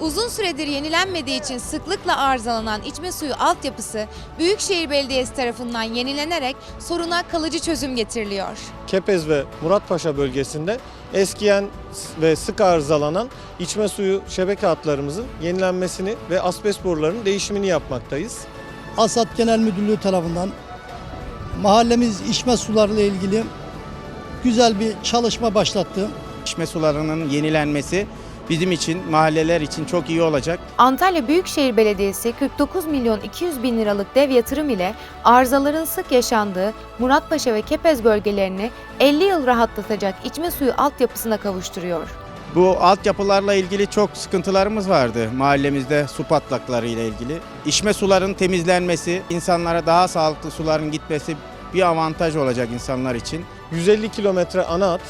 Uzun süredir yenilenmediği için sıklıkla arızalanan içme suyu altyapısı Büyükşehir Belediyesi tarafından yenilenerek soruna kalıcı çözüm getiriliyor. Kepez ve Muratpaşa bölgesinde eskiyen ve sık arızalanan içme suyu şebeke hatlarımızın yenilenmesini ve asbest borularının değişimini yapmaktayız. Asat Genel Müdürlüğü tarafından mahallemiz içme sularıyla ilgili güzel bir çalışma başlattı. İçme sularının yenilenmesi bizim için, mahalleler için çok iyi olacak. Antalya Büyükşehir Belediyesi 49 milyon 200 bin liralık dev yatırım ile arızaların sık yaşandığı Muratpaşa ve Kepez bölgelerini 50 yıl rahatlatacak içme suyu altyapısına kavuşturuyor. Bu altyapılarla ilgili çok sıkıntılarımız vardı mahallemizde su patlakları ile ilgili. İçme suların temizlenmesi, insanlara daha sağlıklı suların gitmesi bir avantaj olacak insanlar için. 150 kilometre ana hat,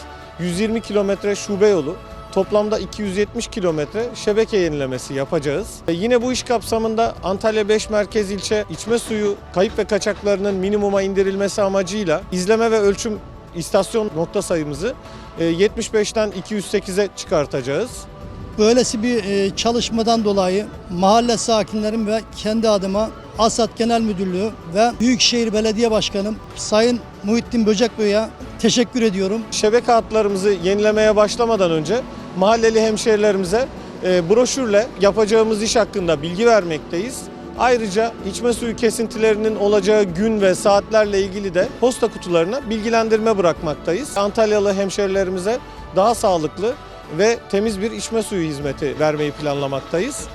120 kilometre şube yolu, toplamda 270 kilometre şebeke yenilemesi yapacağız. E yine bu iş kapsamında Antalya 5 merkez ilçe içme suyu kayıp ve kaçaklarının minimuma indirilmesi amacıyla izleme ve ölçüm istasyon nokta sayımızı e, 75'ten 208'e çıkartacağız. Böylesi bir e, çalışmadan dolayı mahalle sakinlerim ve kendi adıma Asat Genel Müdürlüğü ve Büyükşehir Belediye Başkanım Sayın Muhittin Böcekbey'e teşekkür ediyorum. Şebeke hatlarımızı yenilemeye başlamadan önce mahalleli hemşehrilerimize e, broşürle yapacağımız iş hakkında bilgi vermekteyiz. Ayrıca içme suyu kesintilerinin olacağı gün ve saatlerle ilgili de posta kutularına bilgilendirme bırakmaktayız. Antalyalı hemşehrilerimize daha sağlıklı ve temiz bir içme suyu hizmeti vermeyi planlamaktayız.